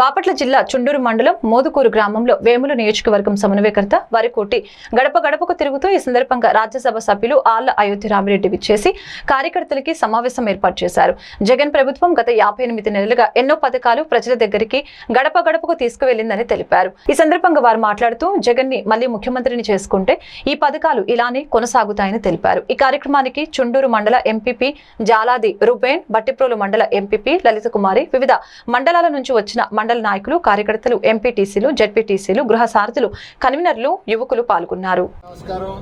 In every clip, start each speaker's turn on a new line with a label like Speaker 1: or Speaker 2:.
Speaker 1: బాపట్ల జిల్లా చుండూరు మండలం మోదుకూరు గ్రామంలో వేముల నియోజకవర్గం సమన్వయకర్త వరికోటి గడప గడపకు తిరుగుతూ ఈ సందర్భంగా రాజ్యసభ సభ్యులు ఆళ్ళ అయోధ్య రామిరెడ్డి విచ్చేసి కార్యకర్తలకి సమావేశం ఏర్పాటు చేశారు. జగన్ ప్రభుత్వం గత యాభై ఎనిమిది నెలలుగా ఎన్నో పథకాలు ప్రజల దగ్గరికి గడప గడపకు తీసుకువెళ్ళిందని తెలిపారు. ఈ సందర్భంగా వారు మాట్లాడుతూ జగన్ని మళ్ళీ ముఖ్యమంత్రిని చేసుకుంటే ఈ పథకాలు ఇలానే కొనసాగుతాయని తెలిపారు. ఈ కార్యక్రమానికి చుండూరు మండల ఎంపీపీ జాలాది రుబేన్ బట్టిప్రోలు మండల ఎంపీపీ లలిత కుమారి వివిధ మండలాల నుంచి వచ్చిన మండల నాయకులు కార్యకర్తలు ఎంపీటీసీలు జడ్పీటీసీలు గృహ సారథులు కన్వీనర్లు యువకులు పాల్గొన్నారు.
Speaker 2: నమస్కారం.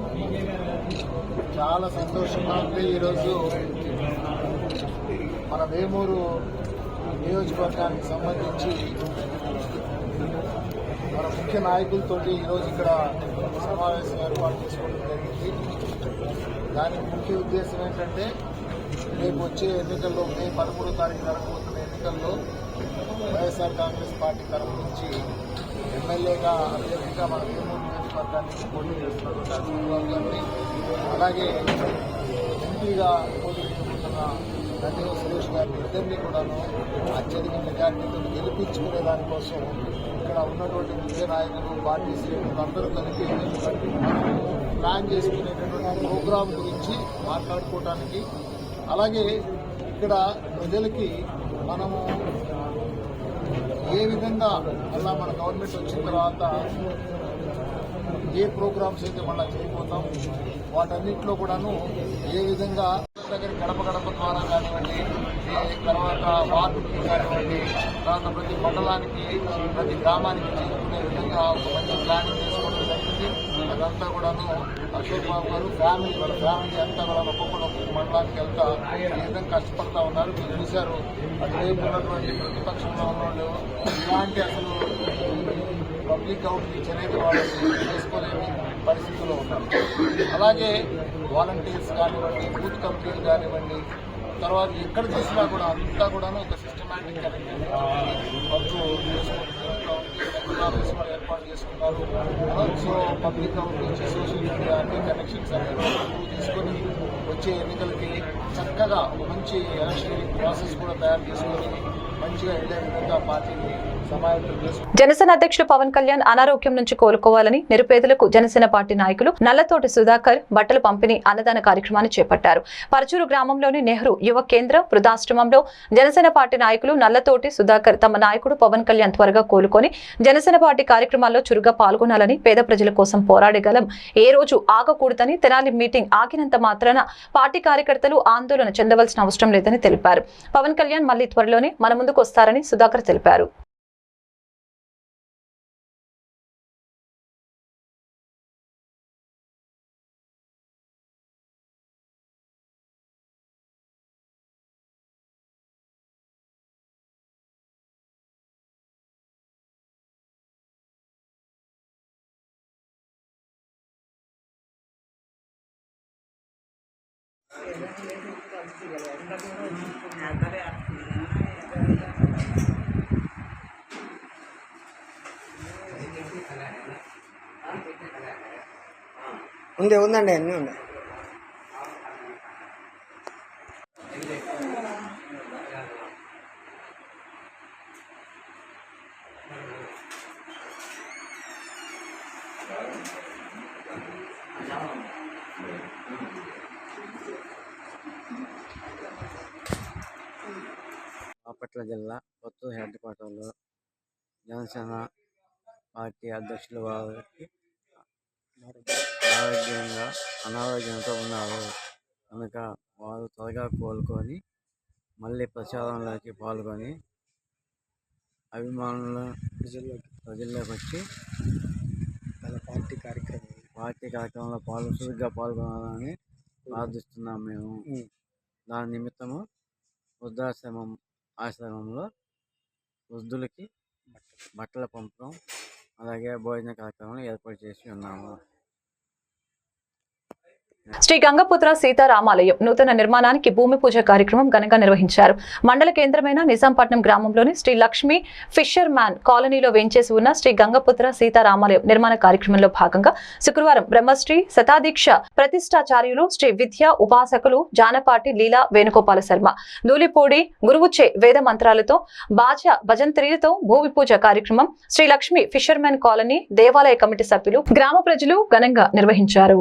Speaker 2: చాలా సంతోషంగా ఉంది ఈరోజు మన వేమూరు నియోజకవర్గానికి సంబంధించి మన ముఖ్య నాయకులతోటి ఈరోజు ఇక్కడ సమావేశం ఏర్పాటు చేసుకోవడం జరిగింది. దానికి ముఖ్య ఉద్దేశం ఏంటంటే రేపు వచ్చే ఎన్నికల్లో మే పదమూడో తారీఖు జరగబోతున్న ఎన్నికల్లో వైఎస్ఆర్ కాంగ్రెస్ పార్టీ తరఫు నుంచి ఎమ్మెల్యేగా అభ్యర్థిగా మన వేమూరు నియోజకవర్గానికి పోటీ చేస్తున్నటువంటి గారిని అలాగే ఎంపీగా పోటీ చేస్తున్న నందిగో సురేష్ గారిని ఇద్దరినీ కూడాను అత్యధిక మెజార్టీతో గెలిపించుకునే దానికోసం ఇక్కడ ఉన్నటువంటి ముఖ్య నాయకులు పార్టీ శ్రేణులు అందరూ కలిపి ప్లాన్ చేసుకునేటటువంటి ప్రోగ్రాం గురించి మాట్లాడుకోవడానికి అలాగే ఇక్కడ ప్రజలకి మనము అదేవిధంగా విధంగా మళ్ళా మన గవర్నమెంట్ వచ్చిన తర్వాత ఏ ప్రోగ్రామ్స్ అయితే మళ్ళీ చేయబోతాం వాటన్నిటిలో కూడాను ఏ విధంగా దగ్గర గడప గడప ద్వారా కానివ్వండి తర్వాత వార్డుకి కానివ్వండి తర్వాత ప్రతి మండలానికి ప్రతి గ్రామానికి చేసుకునే విధంగా ఒక మంచి ప్లానింగ్ అదంతా కూడాను అశోక్ బాబు గారు ఫ్యామిలీ వాళ్ళ ఫ్యామిలీ అంతా కూడా ఒక్కొక్కరు ఒక్కొక్క మండలానికి వెళ్తా ఈ విధంగా కష్టపడతా ఉన్నారు. మీరు చూశారు. అటువైపు ఉన్నటువంటి ప్రతిపక్షంలో ఉన్న వాళ్ళు ఇలాంటి అసలు పబ్లిక్ అవుట్రీచ్ అనేది వాళ్ళు చేసుకోలేని పరిస్థితుల్లో ఉన్నారు. అలాగే వాలంటీర్స్ కానివ్వండి బూత్ కమిటీలు కానివ్వండి తర్వాత ఎక్కడ చూసినా కూడా అంతా కూడాను ఒక సిస్టమేటిక్ వర్క్ చేసుకుంటూ ఆఫీస్ చేసుకున్నారు సో పబ్లిక్ నుంచి సోషల్ మీడియా అన్ని కనెక్షన్స్ అనేవి తీసుకొని వచ్చే ఎన్నికలకి చక్కగా మంచి ఎలక్షన్ ప్రాసెస్ కూడా తయారు చేసుకొని మంచిగా వెళ్ళే విధంగా పార్టీని
Speaker 1: జనసేన అధ్యక్షులు పవన్ కళ్యాణ్ అనారోగ్యం నుంచి కోలుకోవాలని నిరుపేదలకు జనసేన పార్టీ నాయకులు నల్లతోటి సుధాకర్ బట్టలు పంపిణీ అన్నదాన కార్యక్రమాన్ని చేపట్టారు. పరచూరు గ్రామంలోని నెహ్రూ యువ కేంద్ర వృద్ధాశ్రమంలో జనసేన పార్టీ నాయకులు నల్లతోటి సుధాకర్ తమ నాయకుడు పవన్ కళ్యాణ్ త్వరగా కోలుకొని జనసేన పార్టీ కార్యక్రమాల్లో చురుగ్గా పాల్గొనాలని పేద ప్రజల కోసం పోరాడగలం ఏ రోజు ఆగకూడదని తెనాలి మీటింగ్ ఆగినంత మాత్రాన పార్టీ కార్యకర్తలు ఆందోళన చెందవలసిన అవసరం లేదని తెలిపారు. పవన్ కళ్యాణ్ మళ్ళీ త్వరలోనే మన ముందుకు వస్తారని సుధాకర్ తెలిపారు.
Speaker 3: ఉంది ఉందండి అన్నీ ఉన్నాయి బాపట్ల జిల్లా కొత్తూరు హెడ్ క్వార్టర్లో జనసేన పార్టీ అధ్యక్షులు వారికి ఆరోగ్యంగా అనారోగ్యంతో ఉన్నారు. కనుక వారు త్వరగా కోలుకొని మళ్ళీ ప్రచారంలోకి పాల్గొని అభిమానుల ప్రజల్లోకి ప్రజల్లోకి వచ్చి తన పార్టీ కార్యక్రమం పార్టీ కార్యక్రమంలో పాల్గొ చురుగ్గా పాల్గొనాలని ప్రార్థిస్తున్నాం మేము. దాని నిమిత్తము వృద్ధాశ్రమం ఆశ్రమంలో వృద్ధులకి బట్టల పంపడం అలాగే భోజన కార్యక్రమం ఏర్పాటు చేసి ఉన్నాము.
Speaker 1: శ్రీ గంగపుత్ర సీతారామాలయం నూతన నిర్మాణానికి భూమి పూజ కార్యక్రమం ఘనంగా నిర్వహించారు. మండల కేంద్రమైన నిజాంపట్నం గ్రామంలోని శ్రీ లక్ష్మి ఫిషర్ మ్యాన్ కాలనీలో వేంచేసి ఉన్న శ్రీ గంగపుత్ర సీతారామాలయం నిర్మాణ కార్యక్రమంలో భాగంగా శుక్రవారం బ్రహ్మశ్రీ శతాదీక్ష ప్రతిష్టాచార్యులు శ్రీ విద్య ఉపాసకులు జానపాటి లీలా వేణుగోపాల శర్మ నూలిపూడి గురువుచే వేద మంత్రాలతో బాజ భజంత్రీలతో భూమి పూజ కార్యక్రమం శ్రీ లక్ష్మి ఫిషర్మెన్ కాలనీ దేవాలయ కమిటీ సభ్యులు గ్రామ ప్రజలు ఘనంగా నిర్వహించారు.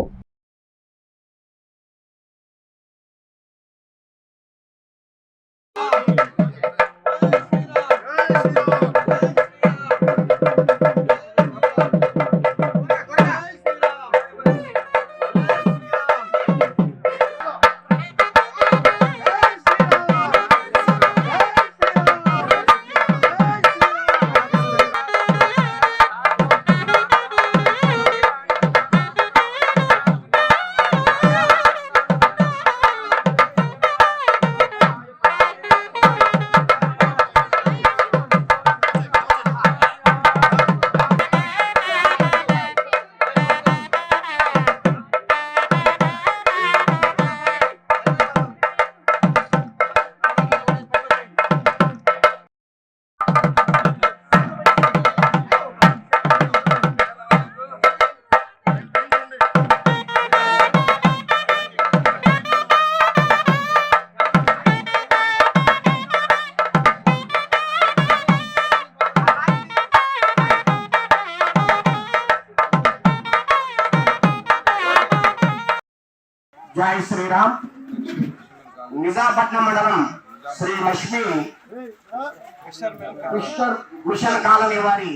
Speaker 4: మిస్టర్ మిషన్ కాలనీ వారి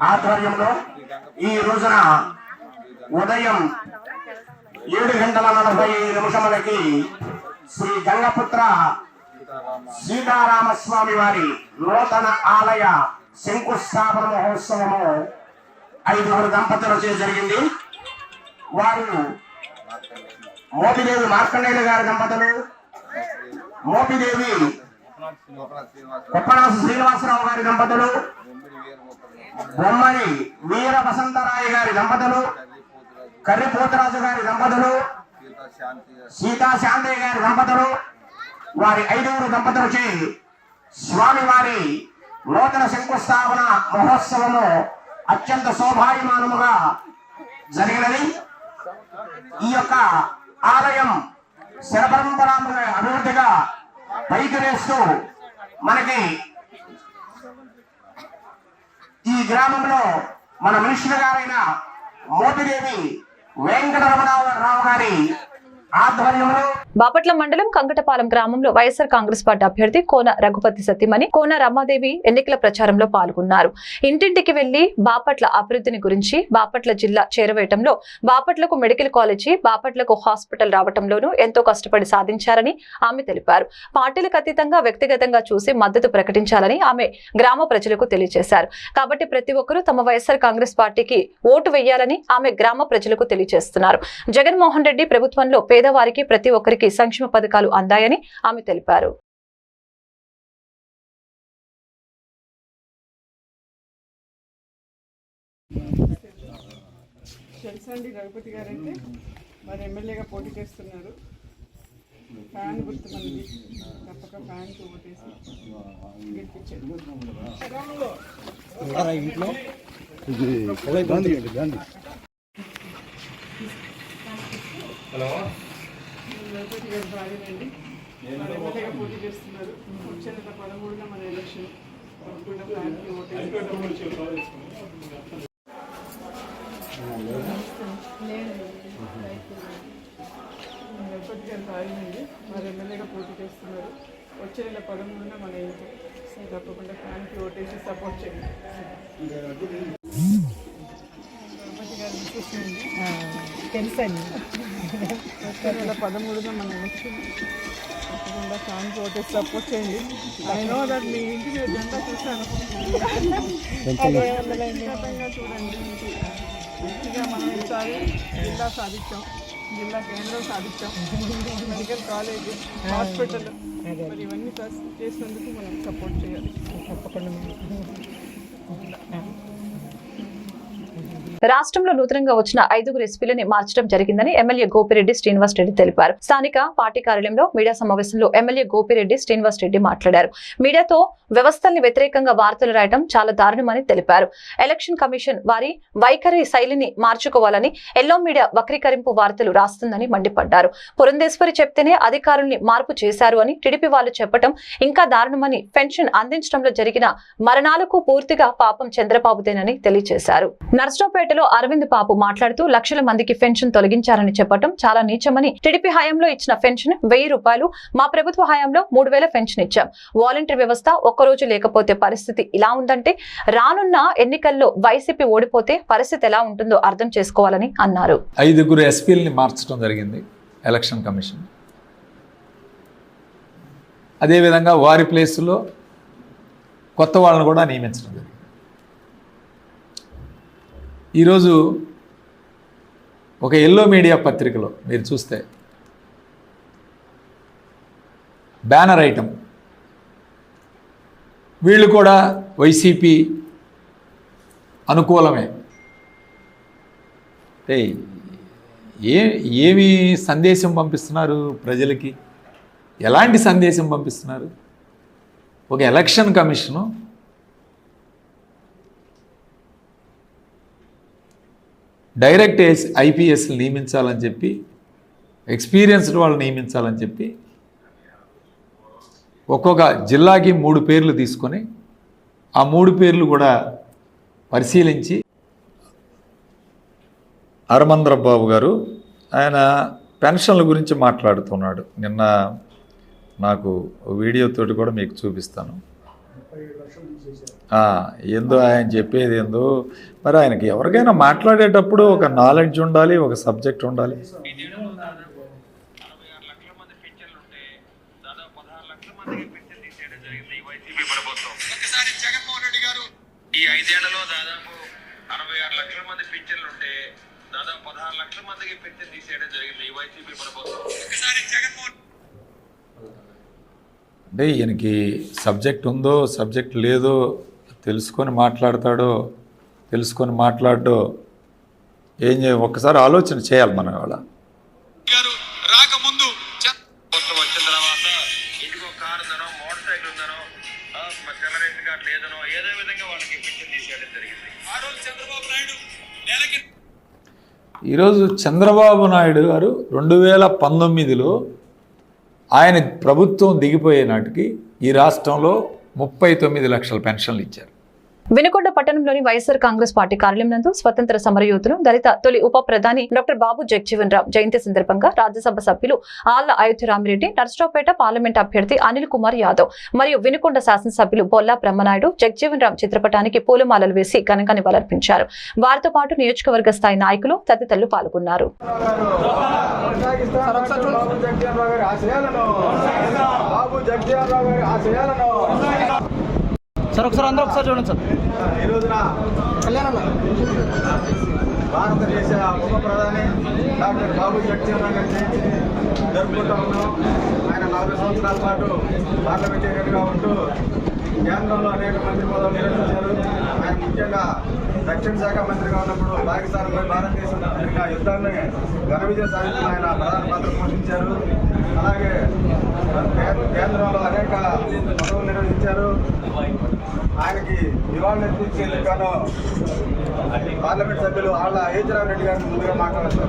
Speaker 4: ఆధ్వర్యంలో ఈ రోజున ఉదయం ఏడు గంటల నలభై నిమిషములకి శ్రీ గంగపుత్ర సీతారామస్వామి వారి నూతన ఆలయ శంకుస్థాపన మహోత్సవము ఐదుగురు దంపతులచే జరిగింది. వారు మోపిదేవి మార్కండేయులు గారి దంపతులు మోపిదేవి కొప్పనాసు శ్రీనివాసరావు గారి దంపతులు. బొమ్మని వీర వసంతరాయ గారి దంపతులు. కర్రి పోతరాజు గారి దంపతులు. సీతా శాంతయ్య గారి దంపతులు. వారి ఐదుగురు దంపతులచే స్వామి వారి నూతన శంకుస్థాపన మహోత్సవము అత్యంత శోభాయమానముగా జరిగినది. ఈ యొక్క ఆలయం శరపరంపరాముల అభివృద్ధిగా పైకి వేస్తూ మనకి ఈ గ్రామంలో మన మినిస్టర్ గారైన మోపిదేవి వెంకటరమణరావు గారి ఆధ్వర్యంలో
Speaker 1: బాపట్ల మండలం కంకటపాలెం గ్రామంలో వైఎస్ఆర్ కాంగ్రెస్ పార్టీ అభ్యర్థి కోన రఘుపతి సత్యమణి కోన రమాదేవి ఎన్నికల ప్రచారంలో పాల్గొన్నారు. ఇంటింటికి వెళ్ళి బాపట్ల అభివృద్ధిని గురించి బాపట్ల జిల్లా చేరవేయటంలో బాపట్లకు మెడికల్ కాలేజీ బాపట్లకు హాస్పిటల్ రావటంలోనూ ఎంతో కష్టపడి సాధించారని ఆమె తెలిపారు. పార్టీలకు అతీతంగా వ్యక్తిగతంగా చూసి మద్దతు ప్రకటించాలని ఆమె గ్రామ ప్రజలకు తెలియజేశారు. కాబట్టి ప్రతి ఒక్కరూ తమ వైఎస్ఆర్ కాంగ్రెస్ పార్టీకి ఓటు వేయాలని ఆమె గ్రామ ప్రజలకు తెలియజేస్తున్నారు. జగన్మోహన్ రెడ్డి ప్రభుత్వంలో పేదవారికి ప్రతి ఒక్కరికి సంక్షేమ పథకాలు అందాయని ఆమె తెలిపారు.
Speaker 5: తెలుసండి రఘుపతి గారు అయితే మరి ఎమ్మెల్యేగా పోటీ చేస్తున్నారు. ఫ్యాన్ గుర్తు మనది తప్పక ఫ్యాన్కి ఓటేసి గెలిపించారు. రఘుపతి గారు భార్యనండి మరి ఎమ్మెల్యేగా పోటీ చేస్తున్నారు. వచ్చే నెల పదమూడున మన ఎలక్షన్ తప్పకుండా ఫ్యాన్కి ఓటేసి గణపతి గారు తాగింది మరి ఎమ్మెల్యేగా పోటీ చేస్తున్నారు. వచ్చే నెల పదమూడున మన తప్పకుండా ఫ్యాన్కి ఓటేసి సపోర్ట్ చేయండి. గణపతి గారు విశ్వసింది తెలుసండి. పదమూడున మన తప్పకుండా ఫ్యాన్కి ఓటేసి సపోర్ట్ చేయండి. ఐ నో దట్ మీ ఇంటి మీద జెండా చూశాను. వ్యక్తిగతంగా చూడండి. మంచిగా మనం ఈసారి జిల్లా సాధించాం. జిల్లా కేంద్రం సాధించాం. Medical college hospital. మరి ఇవన్నీ సార్ చేసినందుకు మనం సపోర్ట్ చేయాలి. తప్పకుండా
Speaker 1: రాష్ట్రంలో నూతనంగా వచ్చిన ఐదుగురు ఎస్పీలని మార్చడం జరిగిందని ఎమ్మెల్యే గోపిరెడ్డి శ్రీనివాస్ రెడ్డి తెలిపారు. స్థానిక పార్టీ కార్యాలయంలో మీడియా సమావేశంలో ఎమ్మెల్యే గోపిరెడ్డి శ్రీనివాస్ రెడ్డి మాట్లాడారు. మీడియాతో వ్యవస్థల్ని వ్యతిరేకంగా వార్తలు రాయడం చాలా దారుణమని తెలిపారు. ఎలక్షన్ కమిషన్ వారి వైఖరి శైలిని మార్చుకోవాలని ఎల్లో మీడియా వక్రీకరింపు వార్తలు రాస్తుందని మండిపడ్డారు. పురంధేశ్వరి చెప్తేనే అధికారుల్ని మార్పు చేశారు అని టీడీపీ వాళ్ళు చెప్పడం ఇంకా దారుణమని పెన్షన్ అందించడంలో జరిగిన మరణాలకు పూర్తిగా పాపం చంద్రబాబుదేనని తెలియజేశారు. నర్సరావుపేటలో అరవింద్ బాబు మాట్లాడుతూ లక్షల మందికి పెన్షన్ తొలగించారని చెప్పడం చాలా నీచమని టీడీపీ హయాంలో ఇచ్చిన పెన్షన్ వెయ్యి రూపాయలు మా ప్రభుత్వ హయాంలో మూడు పెన్షన్ ఇచ్చాం. వాలంటీర్ వ్యవస్థ ఒక్కరోజు లేకపోతే పరిస్థితి ఇలా ఉందంటే రానున్న ఎన్నికల్లో వైసీపీ ఓడిపోతే పరిస్థితి ఎలా ఉంటుందో అర్థం చేసుకోవాలని అన్నారు.
Speaker 6: ఐదుగురు ఎస్పీలని మార్చడం జరిగింది ఎలక్షన్ కమిషన్. అదేవిధంగా వారి ప్లేసులో కొత్త వాళ్ళని కూడా నియమించడం జరిగింది. ఈరోజు ఒక ఎల్లో మీడియా పత్రికలో మీరు చూస్తే బ్యానర్ ఐటమ్. వీళ్ళు కూడా వైసీపీ అనుకూలమే. అంటే ఏ ఏమి సందేశం పంపిస్తున్నారు ప్రజలకి? ఎలాంటి సందేశం పంపిస్తున్నారు? ఒక election commission direct S IPS నియమించాలని చెప్పి ఎక్స్పీరియన్స్డ్ వాళ్ళు నియమించాలని చెప్పి ఒక్కొక్క జిల్లాకి మూడు పేర్లు తీసుకొని ఆ మూడు పేర్లు కూడా పరిశీలించి హరమంద్ర బాబు గారు ఆయన పెన్షన్ల గురించి మాట్లాడుతున్నాడు. నిన్న నాకు వీడియోతోటి కూడా మీకు చూపిస్తాను. ఏందో ఆయన చెప్పేది ఏందో. మరి ఆయనకి ఎవరికైనా మాట్లాడేటప్పుడు ఒక నాలెడ్జ్ ఉండాలి ఒక సబ్జెక్ట్ ఉండాలి.
Speaker 7: ఈ ఐదేళ్ళలో దాదాపు అరవై ఆరు లక్షల మంది పింఛన్లు ఉంటే దాదాపు పదహారు లక్షల మందికి పింఛన్ తీసేయడం జరిగింది. ఈ వైసీపీ ప్రభుత్వం. ఒకసారి జగన్మోహన్
Speaker 6: అంటే ఈయనకి సబ్జెక్ట్ ఉందో సబ్జెక్ట్ లేదో తెలుసుకొని మాట్లాడతాడో తెలుసుకొని మాట్లాడో ఏం చే ఒక్కసారి ఆలోచన చేయాలి మనం ఇవాళ ఈరోజు చంద్రబాబు నాయుడు గారు రెండు వేల పంతొమ్మిదిలో ఆయన ప్రభుత్వం దిగిపోయే నాటికి ఈ రాష్ట్రంలో ముప్పై తొమ్మిది లక్షల పెన్షన్లు ఇచ్చారు.
Speaker 1: వినుకొండ పట్టణంలోని వైఎస్ఆర్ కాంగ్రెస్ పార్టీ కార్యాలయం నందు స్వతంత్ర సమరయోధులు దళిత తొలి ఉప ప్రధాని డాక్టర్ బాబు జగజీవన్ రామ్ జయంతి సందర్భంగా రాజ్యసభ సభ్యులు ఆళ్ళ అయోధ్యరామిరెడ్డి నర్సరావుపేట పార్లమెంట్ అభ్యర్థి అనిల్ కుమార్ యాదవ్ మరియు వినుకొండ శాసనసభ్యులు బొల్లా బ్రహ్మనాయుడు జగజీవన్ రామ్ చిత్రపటానికి పూలమాలలు వేసి ఘనంగా నివాళులర్పించారు. వారితో పాటు నియోజకవర్గ స్థాయి నాయకులు తదితరులు పాల్గొన్నారు.
Speaker 8: బాబు
Speaker 9: సార్ ఒకసారి అందరూ ఒకసారి చూడండి సార్.
Speaker 8: ఈ రోజున భారతదేశ ఉప ప్రధాని డాక్టర్ బాబు జగజీవన్ గారి జయంతిని జరుపుకుంటా ఉన్నాం. ఆయన నాలుగు సంవత్సరాల పాటు పార్లమెంటేరియన్గా ఉంటూ కేంద్రంలో అనేక మంత్రి పదవులు నిర్వహించారు. ఆయన ముఖ్యంగా రక్షణ శాఖ మంత్రిగా ఉన్నప్పుడు పాకిస్తాన్పై భారతదేశం జరిగిన యుద్ధాన్ని ఘన విజయ సాధించిన ఆయన ప్రధాన పాత్ర పోషించారు. అలాగే కేంద్రంలో అనేక పదవులు నిర్వహించారు. ఆయనకి నివాళులు అర్పించేందుకు గాను పార్లమెంట్ సభ్యులు ఆళ్ళ అయోధ్యరావు రెడ్డి గారిని ముందుగా మాట్లాడాల్సిన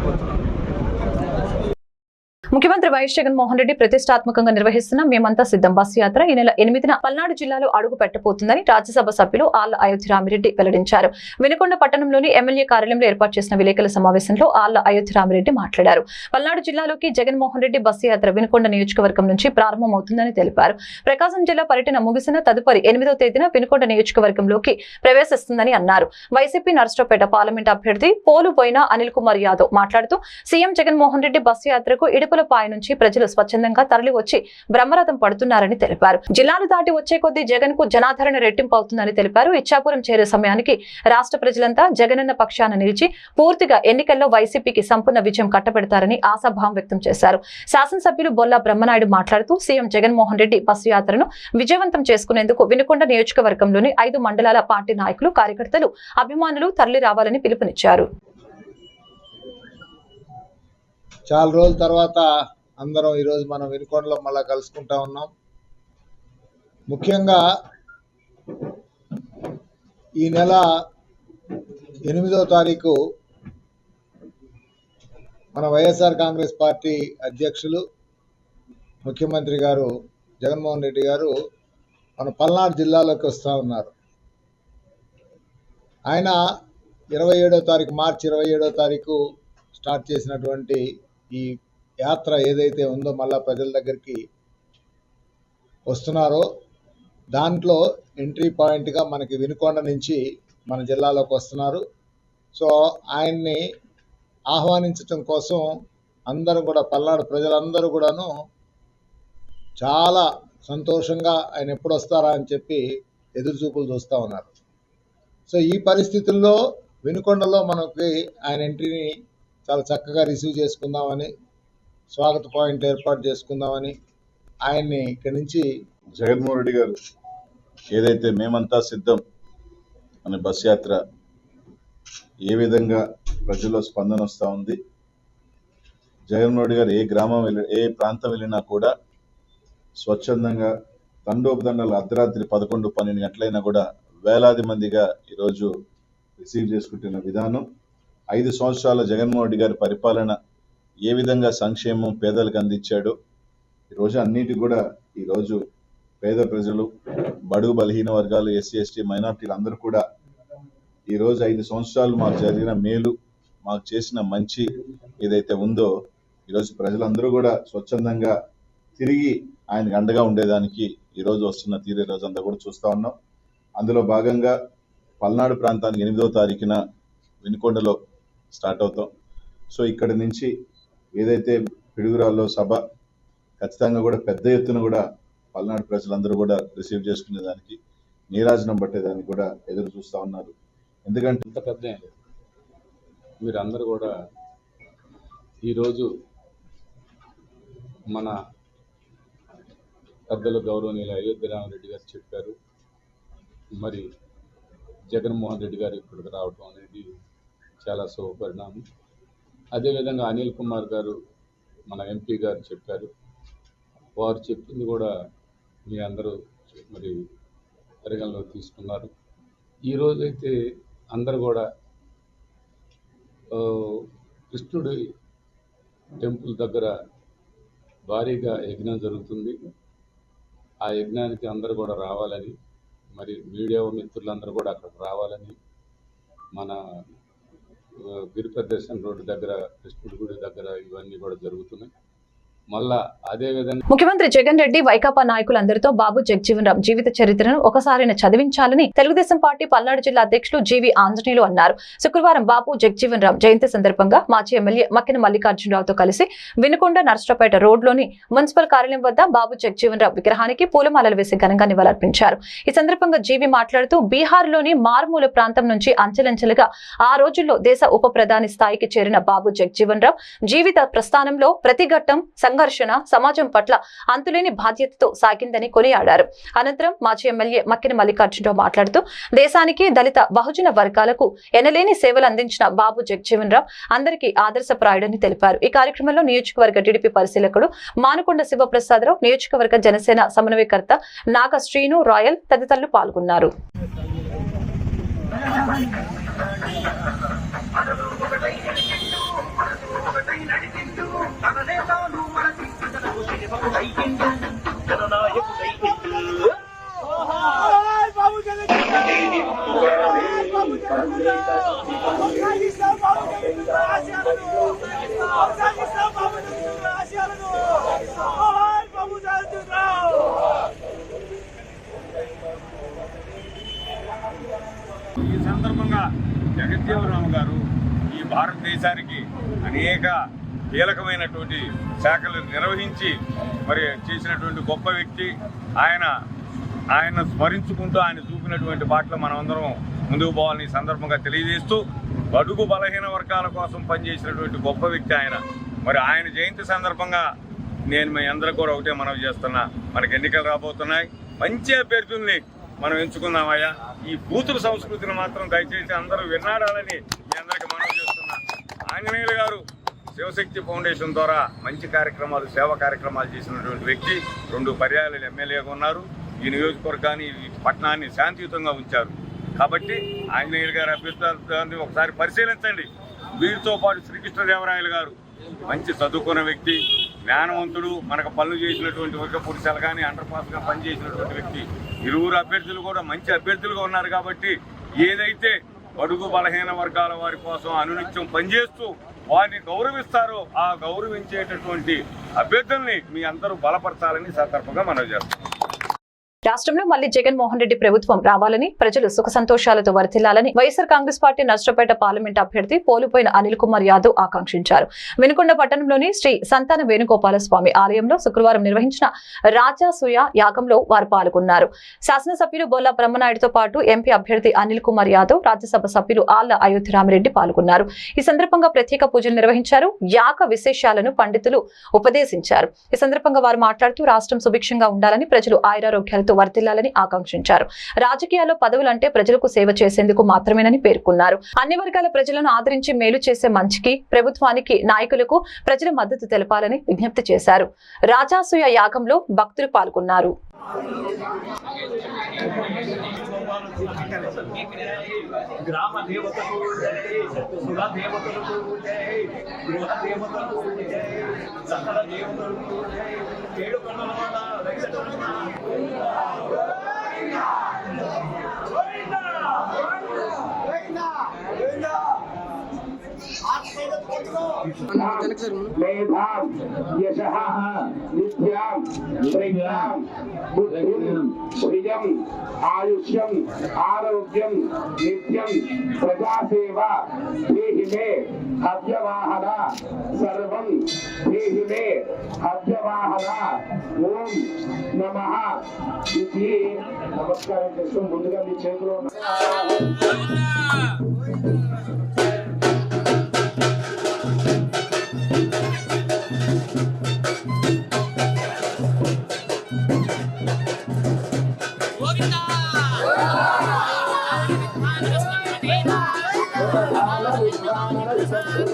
Speaker 1: ముఖ్యమంత్రి వైఎస్ జగన్మోహన్ రెడ్డి ప్రతిష్టాత్మకంగా నిర్వహిస్తున్న మేమంతా సిద్ధం బస్సు యాత్ర ఈ నెల ఎనిమిదిన పల్నాడు జిల్లాలో అడుగు పెట్టబోతుందని రాజ్యసభ సభ్యులు ఆళ్ళ అయోధ్య రామిరెడ్డి వెల్లడించారు. వినుకొండ పట్టణంలోని ఎమ్మెల్యే కార్యాలయంలో ఏర్పాటు చేసిన విలేకరుల సమావేశంలో ఆళ్ళ అయోధ్య రామిరెడ్డి మాట్లాడారు. పల్నాడు జిల్లాలోకి జగన్మోహన్ రెడ్డి బస్సు యాత్ర వినుకొండ నియోజకవర్గం నుంచి ప్రారంభమవుతుందని తెలిపారు. ప్రకాశం జిల్లా పర్యటన ముగిసిన తదుపరి ఎనిమిదవ తేదీన వినుకొండ నియోజకవర్గంలోకి ప్రవేశిస్తుందని అన్నారు. వైసీపీ నర్సరావుపేట పార్లమెంట్ అభ్యర్థి పోలు పోయిన అనిల్ కుమార్ యాదవ్ మాట్లాడుతూ సీఎం జగన్మోహన్ రెడ్డి బస్సు యాత్రకు ఇడుపుల పాయ నుంచి ప్రజలు స్వచ్ఛందంగా తరలి వచ్చి బ్రహ్మరథం పడుతున్నారని తెలిపారు. జిల్లాను దాటి వచ్చే కొద్దీ జగన్కు జనాదరణ రెట్టింపు అవుతుందని తెలిపారు. ఇచ్చాపురం చేరే సమయానికి రాష్ట్ర ప్రజలంతా జగనన్న పక్షాన నిలిచి పూర్తిగా ఎన్నికల్లో వైసీపీకి సంపూర్ణ విజయం కట్టబెడతారని ఆశాభావం వ్యక్తం చేశారు. శాసనసభ్యులు బొల్లా బ్రహ్మనాయుడు మాట్లాడుతూ సీఎం జగన్మోహన్ రెడ్డి బస్సు యాత్రను విజయవంతం చేసుకునేందుకు వినుకొండ నియోజకవర్గంలోని ఐదు మండలాల పార్టీ నాయకులు కార్యకర్తలు అభిమానులు తరలి రావాలని పిలుపునిచ్చారు.
Speaker 2: చాలా రోజుల తర్వాత అందరం ఈరోజు మనం వినుకొండలో మళ్ళా కలుసుకుంటా ఉన్నాం. ముఖ్యంగా ఈ నెల ఎనిమిదో తారీఖు మన వైఎస్ఆర్ కాంగ్రెస్ పార్టీ అధ్యక్షులు ముఖ్యమంత్రి గారు జగన్మోహన్ రెడ్డి గారు మన పల్నాడు జిల్లాలోకి వస్తూ ఉన్నారు. ఆయన ఇరవై ఏడో తారీఖు మార్చి ఇరవై ఏడో తారీఖు స్టార్ట్ చేసినటువంటి ఈ యాత్ర ఏదైతే ఉందో మళ్ళా ప్రజల దగ్గరికి వస్తున్నారో దాంట్లో ఎంట్రీ పాయింట్గా మనకి వినుకొండ నుంచి మన జిల్లాలోకి వస్తున్నారు. సో ఆయన్ని ఆహ్వానించటం కోసం అందరూ కూడా పల్నాడు ప్రజలందరూ కూడాను చాలా సంతోషంగా ఆయన ఎప్పుడు వస్తారా అని చెప్పి ఎదురు చూపులు చూస్తూ ఉన్నారు. సో ఈ పరిస్థితుల్లో వినుకొండలో మనకి ఆయన ఎంట్రీని చాలా చక్కగా రిసీవ్ చేసుకుందామని స్వాగత పాయింట్ ఏర్పాటు చేసుకుందామని ఆయన్ని ఇక్కడి నుంచి
Speaker 10: జగన్మోహన్ రెడ్డి గారు ఏదైతే మేమంతా సిద్ధం అనే బస్ యాత్ర ఏ విధంగా ప్రజల్లో స్పందన వస్తూ ఉంది జగన్మోహన్ రెడ్డి గారు ఏ గ్రామం వెళ్ళి ఏ ప్రాంతం వెళ్ళినా కూడా స్వచ్ఛందంగా తండోపదండాలు అర్ధరాత్రి పదకొండు పన్నెండు గంటలైనా కూడా వేలాది మందిగా ఈరోజు రిసీవ్ చేసుకుంటున్న విధానం. ఐదు సంవత్సరాల జగన్మోహన్ రెడ్డి గారి పరిపాలన ఏ విధంగా సంక్షేమం పేదలకు అందించాడో ఈరోజు అన్నిటి కూడా ఈరోజు పేద ప్రజలు బడుగు బలహీన వర్గాలు ఎస్సీ ఎస్టీ మైనార్టీలు అందరూ కూడా ఈరోజు ఐదు సంవత్సరాలు మాకు జరిగిన మేలు మాకు చేసిన మంచి ఏదైతే ఉందో ఈరోజు ప్రజలందరూ కూడా స్వచ్ఛందంగా తిరిగి ఆయనకు అండగా ఉండేదానికి ఈరోజు వస్తున్న తీరు రోజు అంతా కూడా చూస్తా ఉన్నాం. అందులో భాగంగా పల్నాడు ప్రాంతానికి ఎనిమిదవ తారీఖున వినుకొండలో స్టార్ట్ అవుతాం. సో ఇక్కడి నుంచి ఏదైతే పిడుగురాల్లో సభ ఖచ్చితంగా కూడా పెద్ద ఎత్తున కూడా పల్నాడు ప్రజలందరూ కూడా రిసీవ్ చేసుకునేదానికి నీరాజనం పట్టేదానికి కూడా ఎదురు చూస్తూ ఉన్నారు. ఎందుకంటే
Speaker 11: ఇంత పెద్ద మీరందరూ కూడా ఈరోజు మన పెద్దలు గౌరవనీయులు అయోధ్య రామరెడ్డి గారు చెప్పారు. మరి జగన్మోహన్ రెడ్డి గారు ఇక్కడికి రావటం అనేది చాలా శుభపరిణామం. అదేవిధంగా అనిల్ కుమార్ గారు మన ఎంపీ గారు చెప్పారు. వారు చెప్పింది కూడా మీ అందరూ మరి పరిగణలో తీసుకున్నారు. ఈ రోజైతే అందరు కూడా కృష్ణుడి టెంపుల్ దగ్గర భారీగా యజ్ఞం జరుగుతుంది. ఆ యజ్ఞానికి అందరూ కూడా రావాలని మరి మీడియా మిత్రులందరూ కూడా అక్కడికి రావాలని మన గిరి ప్రదర్శన రోడ్డు దగ్గర కృష్ణుడి గుడి దగ్గర ఇవన్నీ కూడా జరుగుతున్నాయి. మళ్ళా అదే విధంగా
Speaker 1: ముఖ్యమంత్రి జగన్ రెడ్డి వైకాపా నాయకులందరితో బాబు జగజీవన్ రామ్ జీవిత చరిత్రను ఒకసారైనా చదివించాలని తెలుగుదేశం పార్టీ పల్నాడు జిల్లా అధ్యక్షులు జీవి ఆంజనేయులు అన్నారు. శుక్రవారం బాబు జగజీవన్ రామ్ జయంతి సందర్భంగా మాజీ ఎమ్మెల్యే మక్కిన మల్లికార్జునరావుతో కలిసి వినుకొండ నర్సరాపేట రోడ్లోని మున్సిపల్ కార్యాలయం వద్ద బాబు జగజీవన్ రామ్ విగ్రహానికి పూలమాలలు వేసి ఘనంగా నివాళులర్పించారు. ఈ సందర్భంగా జీవి మాట్లాడుతూ బీహార్లోని మారుమూల ప్రాంతం నుంచి అంచెలంచెలుగా ఆ రోజుల్లో దేశ ఉప ప్రధాని స్థాయికి చేరిన బాబు జగజీవన్ రామ్ జీవిత ప్రస్థానంలో ప్రతి ఘట్టం సంఘర్షణ సమాజం పట్ల అంతులేని బాధ్యతతో సాగిందని కొనియాడారు. అనంతరం మాజీ ఎమ్మెల్యే మక్కిన మల్లికార్జునరావు మాట్లాడుతూ దేశానికి దళిత బహుజన వర్గాలకు ఎనలేని సేవలు అందించిన బాబు జగజీవన్ రావు అందరికీ ఆదర్శప్రాయుడని తెలిపారు. ఈ కార్యక్రమంలో నియోజకవర్గ టీడీపీ పరిశీలకుడు మానుకొండ శివప్రసాదరావు నియోజకవర్గ జనసేన సమన్వయకర్త నాగ శ్రీను రాయల్ తదితరులు పాల్గొన్నారు.
Speaker 7: కీలకమైనటువంటి శాఖలు నిర్వహించి మరి చేసినటువంటి గొప్ప వ్యక్తి ఆయన ఆయన స్మరించుకుంటూ ఆయన చూపినటువంటి బాటలో మనమందరం ముందుకు పోవాలని సందర్భంగా తెలియజేస్తూ బడుగు బలహీన వర్గాల కోసం పనిచేసినటువంటి గొప్ప వ్యక్తి ఆయన. మరి ఆయన జయంతి సందర్భంగా నేను మీ అందరూ కూడా ఒకటే మనవి చేస్తున్నా. మనకి ఎన్నికలు రాబోతున్నాయి. మంచి అభ్యర్థుల్ని మనం ఎంచుకుందామయ్యా. ఈ బూతుల సంస్కృతిని మాత్రం దయచేసి అందరూ విన్నాడాలని మీ అందరికీ మనవి చేస్తున్నా. ఆంజనేయులు గారు శివశక్తి ఫౌండేషన్ ద్వారా మంచి కార్యక్రమాలు సేవా కార్యక్రమాలు చేసినటువంటి వ్యక్తి రెండు పర్యాయాలు ఎమ్మెల్యేగా ఉన్నారు. ఈ నియోజకవర్గాన్ని ఈ పట్టణాన్ని శాంతియుతంగా ఉంచారు. కాబట్టి ఆంజనేయులు గారి అభ్యర్థాన్ని ఒకసారి పరిశీలించండి. వీరితో పాటు శ్రీకృష్ణదేవరాయలు గారు మంచి చదువుకున్న వ్యక్తి జ్ఞానవంతుడు మనకు పనులు చేసినటువంటి వర్గ పురుషాలు కానీ అండర్ పాస్గా పనిచేసినటువంటి వ్యక్తి. ఇరువురు అభ్యర్థులు కూడా మంచి అభ్యర్థులుగా ఉన్నారు కాబట్టి ఏదైతే బడుగు బలహీన వర్గాల వారి కోసం అనునిత్యం పనిచేస్తూ వారిని గౌరవిస్తారో. ఆ గౌరవించేటటువంటి అభ్యర్థుల్ని మీ అందరూ బలపరచాలని సందర్భంగా మనవి చేస్తున్నాం.
Speaker 1: రాష్ట్రంలో మళ్ళీ జగన్మోహన్ రెడ్డి ప్రభుత్వం రావాలని ప్రజలు సుఖ సంతోషాలతో వర్తిల్లాలని వైఎస్ఆర్ కాంగ్రెస్ పార్టీ నష్టపేట పార్లమెంట్ అభ్యర్థి పోలిపోయిన అనిల్ కుమార్ యాదవ్ ఆకాంక్షించారు. వినుకొండ పట్టణంలోని శ్రీ సంతాన వేణుగోపాల స్వామి ఆలయంలో శుక్రవారం నిర్వహించిన రాజాసూయ యాగంలో వారు పాల్గొన్నారు. శాసనసభ్యులు బొల్లా బ్రహ్మనాయుడుతో పాటు ఎంపీ అభ్యర్థి అనిల్ కుమార్ యాదవ్ రాజ్యసభ సభ్యులు ఆళ్ళ అయోధ్యరామిరెడ్డి పాల్గొన్నారు. ఈ సందర్భంగా ప్రత్యేక పూజలు నిర్వహించారు. యాగ విశేషాలను పండితులు ఉపదేశించారు. ఈ సందర్భంగా వారు మాట్లాడుతూ రాష్ట్రం సుభిక్షంగా ఉండాలని ప్రజలు ఆయురారోగ్యాలతో వర్తిల్లాలని ఆకాంక్షించారు. రాజకీయాల్లో పదవులంటే ప్రజలకు సేవ చేసేందుకు మాత్రమేనని పేర్కొన్నారు. అన్ని వర్గాల ప్రజలను ఆదరించి మేలు చేసే మంచికి ప్రభుత్వానికి నాయకులకు ప్రజల మద్దతు తెలపాలని విజ్ఞప్తి చేశారు. రాజాసూయ యాగంలో భక్తులు పాల్గొన్నారు.
Speaker 8: గ్రామ దేవతకు సుర దేవతలకు గృహ దేవతలకు సకల దేవతలకు ఏడు కన్నుల వెంకటరమణ
Speaker 12: మేధాం యశః నిత్యాం ప్రజ్ఞాం బుద్ధిం ప్రియం ఆయుష్యం ఆరోగ్యం నిత్యం ప్రజాసేవ దేహి మే హవ్యవాహన సర్వం దేహి మే హవ్యవాహన ఓం నమః ఇది నమస్కారం చేస్తూ ముందుగా మీ చేతిలో ఉన్న